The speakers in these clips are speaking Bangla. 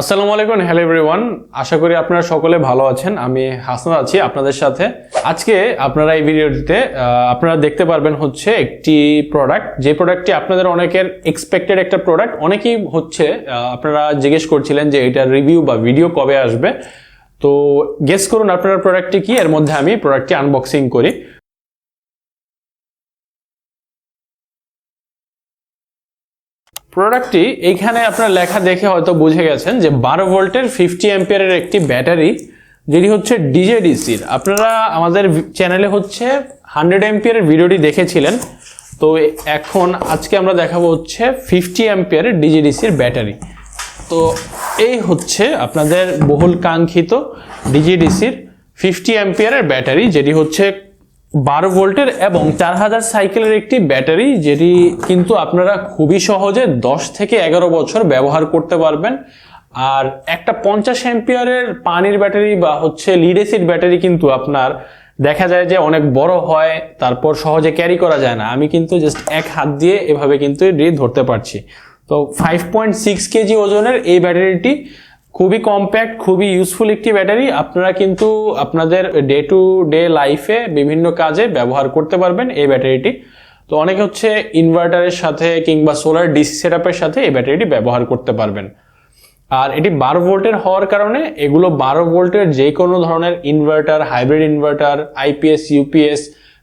আসসালামু আলাইকুম হ্যালো এভরিওয়ান আশা করি আপনারা সকলে ভালো আছেন, আমি হাসান আছি আপনাদের সাথে। আজকে আপনারা এই ভিডিওটিতে আপনারা দেখতে পারবেন হচ্ছে একটি প্রোডাক্ট যে প্রোডাক্টটি আপনাদের অনেকের এক্সপেক্টেড একটা প্রোডাক্ট অনেকেই হচ্ছে আপনারা জিজ্ঞেস করছিলেন যে এটার রিভিউ বা ভিডিও কবে আসবে। তো গেস করুন আপনার প্রোডাক্টটি কি, এর মধ্যে আমি প্রোডাক্টটি আনবক্সিং করি। প্রোডাক্টটি এইখানে আপনার লেখা দেখে হয়তো বুঝে গেছেন যে বারো ভোল্টের ফিফটি অ্যাম্পিয়ারের একটি ব্যাটারি, যেটি হচ্ছে ডিজেডিসির আপনারা আমাদের চ্যানেলে হচ্ছে হান্ড্রেড অ্যাম্পিয়ারের ভিডিওটি দেখেছিলেন। তো এখন আজকে আমরা দেখাবো হচ্ছে ফিফটি অ্যাম্পিয়ারের ডিজেডিসির ব্যাটারি। তো এই হচ্ছে আপনাদের বহুল কাঙ্ক্ষিত ডিজিডিসির ফিফটি অ্যাম্পিয়ারের ব্যাটারি, যেটি হচ্ছে বারো ভোল্টের এবং চার হাজার সাইকেলের একটি ব্যাটারি, যেটি কিন্তু আপনারা খুবই সহজে দশ থেকে এগারো বছর ব্যবহার করতে পারবেন। আর একটা পঞ্চাশ অ্যাম্পিয়ারের পানির ব্যাটারি বা হচ্ছে লিড ব্যাটারি কিন্তু আপনার দেখা যায় যে অনেক বড় হয়, তারপর সহজে ক্যারি করা যায় না। আমি কিন্তু জাস্ট এক হাত দিয়ে এভাবে কিন্তু এটি ধরতে পারছি। তো ফাইভ পয়েন্ট সিক্স কেজি ওজনের এই ব্যাটারিটি খুবই কম্প্যাক্ট খুবই ইউজফুল একটি ব্যাটারি আপনারা কিন্তু আপনাদের ডে টু ডে লাইফে বিভিন্ন কাজে ব্যবহার করতে পারবেন এই ব্যাটারিটি তো অনেকে হচ্ছে ইনভার্টারের সাথে কিংবা সোলার ডিসি সেটআপের সাথে এই ব্যাটারিটি ব্যবহার করতে পারবেন। আর এটি বারো ভোল্টের হওয়ার কারণে এগুলো বারো ভোল্টের যে কোনো ধরনের inverter hybrid inverter IPS UPS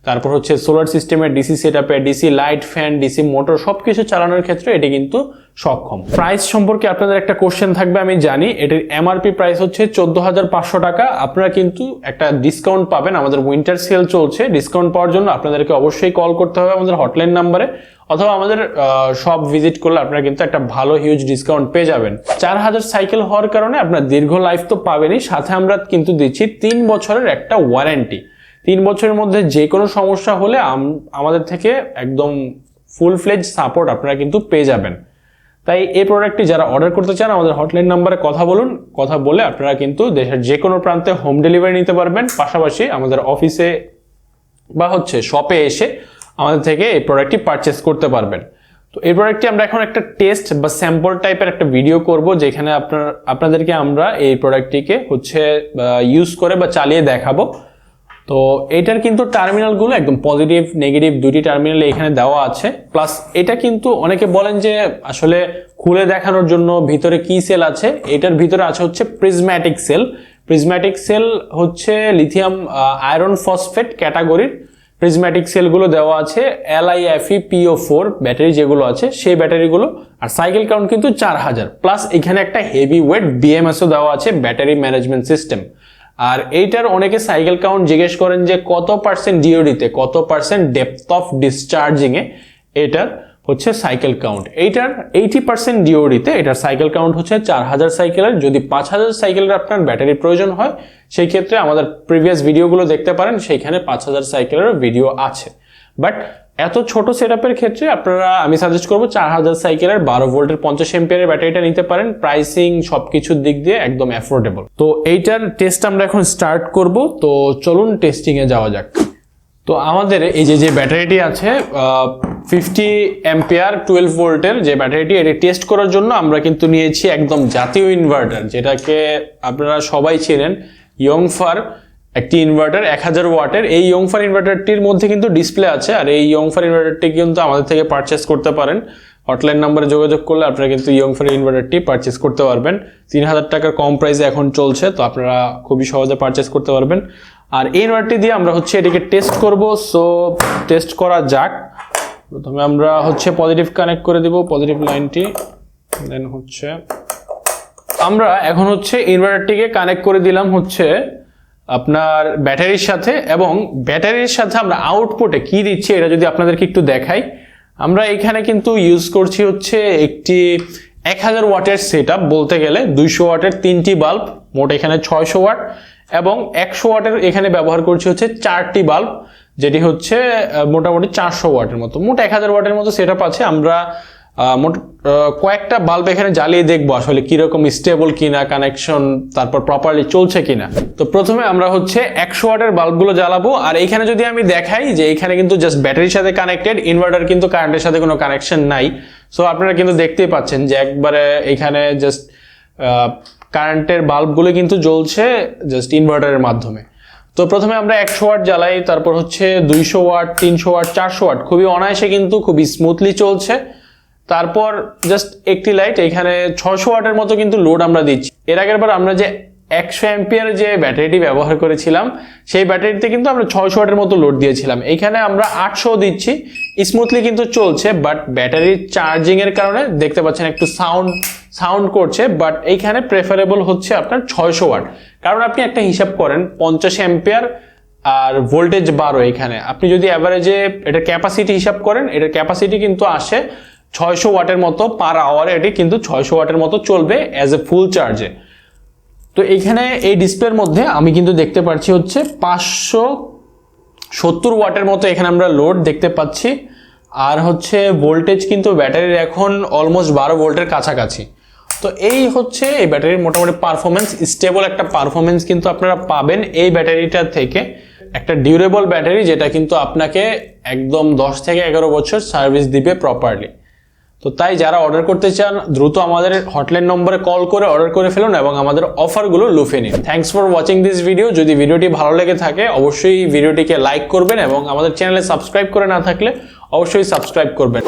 তারপর হচ্ছে সোলার সিস্টেমের ডিসি সেট আপে DC light fan DC motor সব কিছু চালানোর ক্ষেত্রে এটি কিন্তু সক্ষম। প্রাইস সম্পর্কে আপনাদের একটা কোশ্চেন থাকবে, আমি জানি। এটির এমআরপি প্রাইস হচ্ছে চোদ্দ হাজার পাঁচশো টাকা। আপনারা কিন্তু একটা ডিসকাউন্ট পাবেন। আমাদের উইন্টার সেল চলছে। ডিসকাউন্ট পাওয়ার জন্য আপনাদেরকে অবশ্যই কল করতে হবে আমাদের হটলাইন নাম্বারে অথবা আমাদের সব ভিজিট করলে আপনারা কিন্তু একটা ভালো হিউজ ডিসকাউন্ট পেয়ে যাবেন। চার হাজার সাইকেল হওয়ার কারণে আপনার দীর্ঘ লাইফ তো পাবেনই। সাথে আমরা কিন্তু দিচ্ছি তিন বছরের একটা ওয়ারেন্টি তিন বছরের মধ্যে যে কোনো সমস্যা হলে আম- আমাদের থেকে একদম ফুল ফ্লেজ সাপোর্ট আপনারা কিন্তু পেয়ে যাবেন। তাই এই প্রোডাক্টটি যারা অর্ডার করতে চান, আমাদের হটলাইন নাম্বারে কথা বলুন, কথা বলে আপনারা কিন্তু দেশের যে কোনো প্রান্তে হোম ডেলিভারি নিতে পারবেন। পাশাপাশি আমাদের অফিসে বা হচ্ছে শপে এসে আমাদের থেকে এই প্রোডাক্টটি পারচেস করতে পারবেন। তো এই প্রোডাক্টটি আমরা এখন একটা টেস্ট বা স্যাম্পল টাইপের একটা ভিডিও করব, যেখানে আপনার, আপনাদেরকে আমরা এই প্রোডাক্টটিকে হচ্ছে ইউজ করে বা চালিয়ে দেখাবো। তো এটার কিন্তু টার্মিনালগুলো একদম পজিটিভ নেগেটিভ দুটি টার্মিনাল এখানে দেওয়া আছে। প্লাস এটা কিন্তু অনেকে বলেন যে আসলে খুলে দেখানোর জন্য ভিতরে কি সেল আছে? এটার ভিতরে আছে হচ্ছে প্রিজম্যাটিক সেল প্রিজম্যাটিক সেল হচ্ছে লিথিয়াম আয়রন ফসফেট ক্যাটাগরির প্রিজম্যাটিক সেলগুলো দেওয়া আছে এলআইএফই পিও ফোর ব্যাটারি যেগুলো আছে, সেই ব্যাটারিগুলো। আর সাইকেল কাউন্ট কিন্তু চার হাজার। প্লাস এখানে একটা হেভি ওয়েট বিএমএসও দেওয়া আছে ব্যাটারি ম্যানেজমেন্ট সিস্টেম আর এইটার অনেকে সাইকেল কাউন্ট জিজ্ঞেস করেন যে কত পার্সেন্ট ডিওডিতে কত পার্সেন্ট ডেপথ অফ ডিসচার্জিং এ এটার হচ্ছে সাইকেল কাউন্ট এইটার এইটি পার্সেন্ট ডিওডিতে এটার সাইকেল কাউন্ট হচ্ছে চার হাজার সাইকেলের যদি পাঁচ হাজার সাইকেলের আপনার ব্যাটারি প্রয়োজন হয়, সেই ক্ষেত্রে আমাদের প্রিভিয়াস ভিডিওগুলো দেখতে পারেন, সেইখানে পাঁচ হাজার সাইকেলের ভিডিও আছে। বাট এত ছোট সেটআপের ক্ষেত্রে আপনারা, আমি সাজেস্ট করব চার হাজার সাইকেলের বারো ভোল্টের পঞ্চাশ এম্পিয়ারের ব্যাটারিটা নিতে পারেন। প্রাইসিং সবকিছুর দিক দিয়ে একদম অ্যাফোর্ডেবল তো এইটার টেস্ট আমরা এখন স্টার্ট করব। তো চলুন টেস্টিং এ যাওয়া যাক। তো আমাদের এই যে যে ব্যাটারিটি আছে ফিফটি অ্যাম্পিয়ার টুয়েলভ ভোল্টের যে ব্যাটারিটি, এটি টেস্ট করার জন্য আমরা কিন্তু নিয়েছি একদম জাতীয় ইনভার্টার যেটাকে আপনারা সবাই চেনেন ইয়ংফার একটি ইনভার্টার এক হাজার ওয়াটের। এই ইয়ংফার ইনভার্টারটির মধ্যে কিন্তু ডিসপ্লে আছে, আর এই ইয়ংফার ইনভার্টারটি কিন্তু আমাদের থেকে পারচেস করতে পারেন। হটলাইন নাম্বারে যোগাযোগ করলে আপনারা কিন্তু ইয়ংফার ইনভার্টারটি পারচেস করতে পারবেন। তিন হাজার টাকার কম প্রাইসে এখন চলছে, তো আপনারা খুবই সহজে পারচেস করতে পারবেন। আর এই ইনভার্টারটি দিয়ে আমরা হচ্ছে এটিকে টেস্ট করব। সো টেস্ট করা যাক। প্রথমে আমরা হচ্ছে পজিটিভ কানেক্ট করে দিব পজিটিভ লাইনটি দেন হচ্ছে, আমরা এখন হচ্ছে ইনভার্টারটিকে কানেক্ট করে দিলাম হচ্ছে আপনার ব্যাটারির সাথে এবং ব্যাটারির সাথে আমরা আউটপুটে কি দিচ্ছি, এটা যদি আপনাদেরকে একটু দেখাই। আমরা এখানে কিন্তু ইউজ করছি হচ্ছে একটি এক হাজার ওয়াটের সেট বলতে গেলে দুইশো ওয়াটের তিনটি বাল্ব মোট এখানে ছয়শো ওয়াট, এবং একশো ওয়াটের এখানে ব্যবহার করছি হচ্ছে চারটি বাল্ব যেটি হচ্ছে মোটামুটি চারশো ওয়াটের মতো। মোট এক হাজার ওয়াটের মতো সেট আছে। আমরা মোট কয়েকটা বাল্ব এখানে জ্বালিয়ে দেখব আসলে কীরকম স্টেবল কিনা কানেকশন তারপর প্রপারলি চলছে কিনা। তো প্রথমে আমরা হচ্ছে একশো ওয়াটের বাল্বগুলো জ্বালাবো, আর এখানে যদি আমি দেখাই যে এখানে কিন্তু জাস্ট ব্যাটারির সাথে কানেক্টেড ইনভার্টার কিন্তু কারেন্টের সাথে কোনো কানেকশন নাই। সো আপনারা কিন্তু দেখতেই পাচ্ছেন যে একবারে এখানে জাস্ট কারেন্টের বাল্বগুলো কিন্তু জ্বলছে জাস্ট ইনভার্টারের মাধ্যমে। তো প্রথমে আমরা একশো ওয়াট জ্বালাই, তারপর হচ্ছে দুইশো ওয়াট, তিনশো ওয়াট, চারশো ওয়াট, খুবই অনায়াসে কিন্তু খুবই স্মুথলি চলছে। তারপর জাস্ট একটি লাইট এখানে ছশো ওয়াটের মতো কিন্তু লোড আমরা দিচ্ছি। এর আগের বার আমরা যে একশো অ্যাম্পিয়ার যে ব্যাটারিটি ব্যবহার করেছিলাম, সেই ব্যাটারিতে কিন্তু আমরা ছয়শো ওয়াটের মতো লোড দিয়েছিলাম। এখানে আমরা আটশো দিচ্ছি। স্মুথলি কিন্তু চলছে বাট ব্যাটারির চার্জিংয়ের কারণে দেখতে পাচ্ছেন একটু সাউন্ড সাউন্ড করছে বাট এইখানে প্রেফারেবল হচ্ছে আপনার ছয়শো ওয়াট। কারণ আপনি একটা হিসাব করেন, পঞ্চাশ অ্যাম্পিয়ার আর ভোল্টেজ বারো এখানে। আপনি যদি অ্যাভারেজে এটা ক্যাপাসিটি হিসাব করেন, এটার ক্যাপাসিটি কিন্তু আসে ছয়শো ওয়াটের মতো পার আওয়ারে এটি কিন্তু ছয়শো ওয়াটের মতো চলবে অ্যাজ এ ফুল চার্জে তো এইখানে এই ডিসপ্লের মধ্যে আমি কিন্তু দেখতে পাচ্ছি হচ্ছে পাঁচশো সত্তর ওয়াটের মতো এখানে আমরা লোড দেখতে পাচ্ছি। আর হচ্ছে ভোল্টেজ কিন্তু ব্যাটারির এখন অলমোস্ট বারো ভোল্টের কাছাকাছি। তো এই হচ্ছে এই ব্যাটারির মোটামুটি পারফরমেন্স স্টেবল একটা পারফরমেন্স কিন্তু আপনারা পাবেন এই ব্যাটারিটা থেকে। একটা ডিউরেবল ব্যাটারি যেটা কিন্তু আপনাকে একদম দশ থেকে এগারো বছর সার্ভিস দিবে প্রপারলি তো তাই যারা অর্ডার করতে চান, দ্রুত আমাদের হটলাইন নম্বরে কল করে অর্ডার করে ফেলুন এবং আমাদের অফারগুলো লুফে নিন। Thanks for watching this video যদি ভিডিওটি ভালো লেগে থাকে, অবশ্যই ভিডিওটিকে লাইক করবেন এবং আমাদের চ্যানেলে সাবস্ক্রাইব করে না থাকলে অবশ্যই সাবস্ক্রাইব করবেন।